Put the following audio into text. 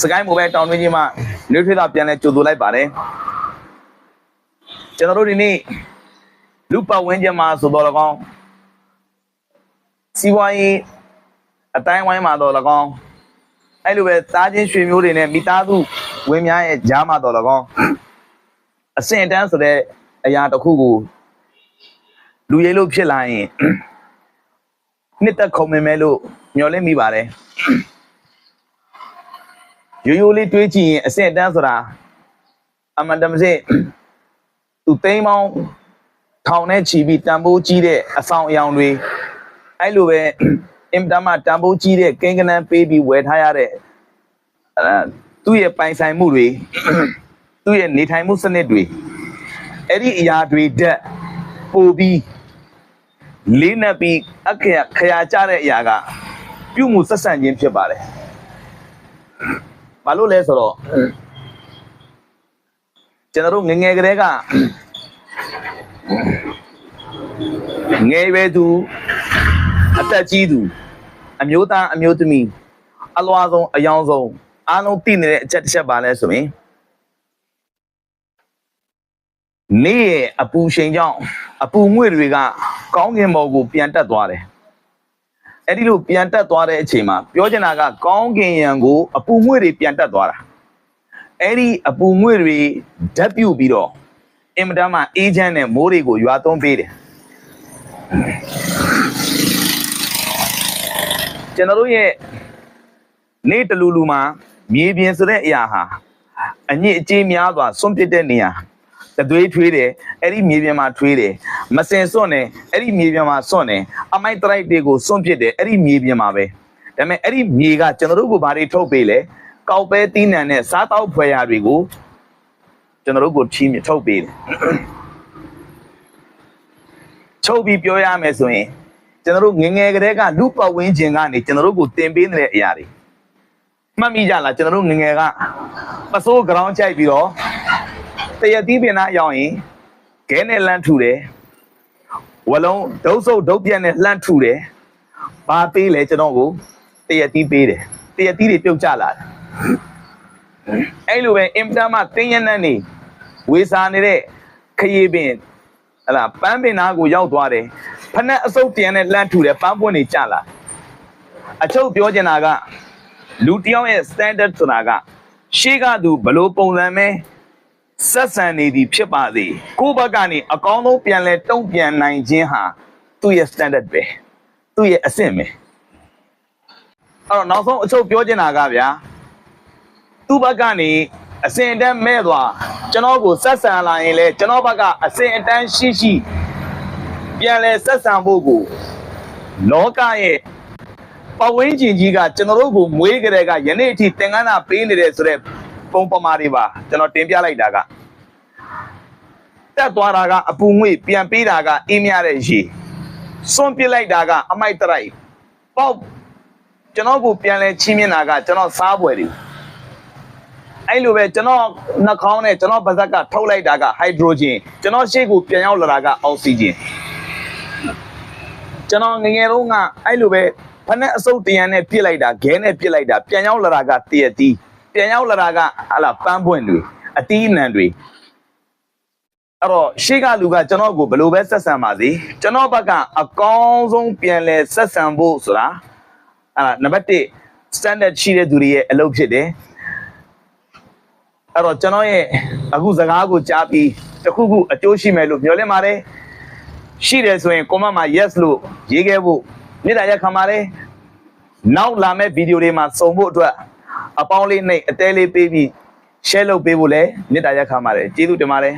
စကိုင်းမိုဘိုင်းတောင်တွင်းကြီးမှာနှွေးထွေးတာပြန်လဲကြိုဆိုလိုက်ပါတယ်ကျွန်တော်တို့ဒီနေ့လူပတ်ဝန်းကျင်မှာဆိုတော့လကောင်းစီးပွားရေးအတိုင်းဝိုင်းမှာတော့လကောင်းအဲ့လိုပဲသားချင်းရွှေမျိုးတွေနဲ့မိသားစုဝင်းများရဲ့ကြားမှာတော့လကောင်းအဆင့်အတန်းဆိုတဲ့အရာတစ်ခုကိုလူရဲလို့ဖြစ်လာရင်နှစ်သက်ခုံမင်မဲလို့မျှော်လင့်မိပါတယ် ရိုးရိုးလေးတွေးကြည့်ရင်အဆင့်အတန်းဆိုတာအမှန်တမ်းစစ်သူသိမ်းပေါင်းထောင်နဲ့ချီပြီးတန်ဖိုးကြီးတဲ့အဆောင်အယောင်တွေအဲ့လိုပဲအင်တာမတန်ဖိုးကြီးတဲ့ကိန်းကနန်းပေးပြီးဝယ်ထားရတဲ့အဲသူ့ရဲ့ပိုင်ဆိုင်မှုတွေသူ့ရဲ့နေထိုင်မှုစနစ်တွေအဲ့ဒီအရာတွေတက်ပို့ပြီးလေးနက်ပြီးအခရာခရာကြတဲ့အရာကပြုမှုဆက်ဆံခြင်းဖြစ်ပါတယ်။ ဘာလို့လဲဆိုတော့ကျွန်တော်တို့ငယ်ငယ်ကလေးကငယ်ရွယ်သူအသက်ကြီးသူအမျိုးသားအမျိုးသမီးအလွာဆုံးအယောင်ဆုံးအားလုံးသိနေတဲ့အချက်တစ်ချက်ပါလဲဆိုရင်နေ့ရဲ့အပူချိန်ကြောင့်အပူငွေ့တွေကကောင်းကင်ဘုံကိုပြန်တက်သွားတယ်။ အဲ့ဒီလိုပြန်တက်သွားတဲ့အချိန်မှာပြောချင်တာကကောင်းကင်ယံကိုအပူငွေ့တွေပြန်တက်သွားတာ။အဲ့ဒီအပူငွေ့တွေဓာတ်ပြုတ်ပြီးတော့အင်မတန်မှအေးချမ်းတဲ့မိုးတွေကိုရွာသွန်းပေးတယ်။ကျွန်တော်တို့ရဲ့နေ့တလူလူမှာမြေပြင်ဆိုတဲ့အရာဟာအညစ်အကြေးများစွာစွန့်ပစ်တဲ့နေရာ တသွေးထွေးတယ်အဲ့ဒီမြေပြင်မှာထွေးတယ်မစင်စွန့်တယ်အဲ့ဒီမြေပြင်မှာစွန့်တယ်အမိုက်တရိုက်တွေကိုစွန့်ပစ်တယ်အဲ့ဒီမြေပြင်မှာပဲဒါပေမဲ့အဲ့ဒီမြေကကျွန်တော်တို့ကဘာတွေထုတ်ပေးလဲကောက်ပဲတီးနှံနဲ့စားတောက်ဖွယ်ရာတွေကိုကျွန်တော်တို့ကိုချီးမြှင့်ထုတ်ပေးတယ်ချုပ်ပြီးပြောရမယ်ဆိုရင်ကျွန်တော်တို့ငယ်ငယ်ကတည်းကလူပတ်ဝန်းကျင်ကနေကျွန်တော်တို့ကိုတင်ပေးနေတဲ့အရာတွေမှတ်မိကြလားကျွန်တော်တို့ငယ်ငယ်ကပစိုး ground ချိုက်ပြီးတော့ တရတီးပင်နာရောက်ရင်ခဲနဲ့လှမ်းထူတယ်ဝလုံးဒုတ်ဆုပ်ဒုတ်ပြက်နဲ့လှမ်းထူတယ်ဘာပေးလဲကျွန်တော်ကိုတရတီးပေးတယ်တရတီးတွေပြုတ်ကျလာတယ်အဲ့လိုပဲအင်တာမတင်းရနန်းနေဝေစာနေတဲ့ခရီးပင်ဟလာပန်းပင်နာကိုရောက်သွားတယ်ဖနက်အစုပ်ပြန်နဲ့လှမ်းထူတယ်ပန်းပွင့်တွေကျလာအချုပ်ပြောချင်တာကလူတစ်ယောက်ရဲ့ standard ဆိုတာကရှေ့ကသူဘလို့ပုံစံမဲ ဆက်ဆံနေသည်ဖြစ်ပါစေကိုယ့်ဘက်ကနေအကောင်းဆုံးပြန်လဲတုံ့ပြန်နိုင်ခြင်းဟာသူ့ရဲ့ standard ပဲသူ့ရဲ့အဆင့်ပဲအဲ့တော့နောက်ဆုံးအချုပ်ပြောချင်တာကဗျာသူ့ဘက်ကနေအစင်အတန်းမဲ့သွားကျွန်တော်ကိုဆက်ဆံလာရင်လဲကျွန်တော်ဘက်ကအစင်အတန်းရှိရှိပြန်လဲဆက်ဆံဖို့ကိုလောကရဲ့ပဝင်းကျင်ကြီးကကျွန်တော်တို့ကိုမွေးကြတဲ့ကယနေ့အထိသင်္ကန်းသာပေးနေတယ်ဆိုတော့ ပုံပမာတွေပါကျွန်တော်တင်ပြလိုက်တာကတက်သွားတာကအပူငွေ့ပြန်ပေးတာကအေးမြတဲ့ရေစွန့်ပစ်လိုက်တာကအမိုက်တရိုက်ပေါက်ကျွန်တော်ကိုပြန်လဲချင်းမြင်တာကကျွန်တော်စားပွဲတွေအဲ့လိုပဲကျွန်တော်နှာခေါင်းနဲ့ကျွန်တော်ပါးစပ်ကထုတ်လိုက်တာကဟိုက်ဒရိုဂျင်ကျွန်တော်ရှေ့ကိုပြန်ရောက်လာတာကအောက်ဆီဂျင်ကျွန်တော်ငယ်ငယ်တုန်းကအဲ့လိုပဲဖက်နဲ့အစုပ်တရံနဲ့ပြစ်လိုက်တာခဲနဲ့ပြစ်လိုက်တာပြန်ရောက်လာတာကတရတီး ပြန်ရောက်လာတာကဟာလာပန်းပွင့်တွေအတီးအနှံတွေအဲ့တော့ရှေ့ကလူကကျွန်တော်ကိုဘယ်လိုပဲဆက်ဆံပါစေကျွန်တော်ဘက်ကအကောင်းဆုံးပြန်လဲဆက်ဆံဖို့ဆိုတာအဲ့ဒါနံပါတ်1 standard ရှိတဲ့သူတွေရဲ့အလုပ်ဖြစ်တယ်အဲ့တော့ကျွန်တော်ရဲ့အခုစကားကိုကြားပြီးတစ်ခုခုအကျိုးရှိမယ်လို့မျှော်လင့်ပါတယ်ရှိတယ်ဆိုရင် comment မှာ yes လို့ရေးခဲ့ဖို့မြေတားရက်ခံပါတယ်နောက်လာမယ့်ဗီဒီယိုတွေမှာစုံဖို့အတွက် အပေါင်းလေးနှိပ်အသေးလေးပေးပြီး share လုပ်ပေးဖို့လည်းမေတ္တာရက်ခံပါတယ်ကျေးဇူးတင်ပါတယ်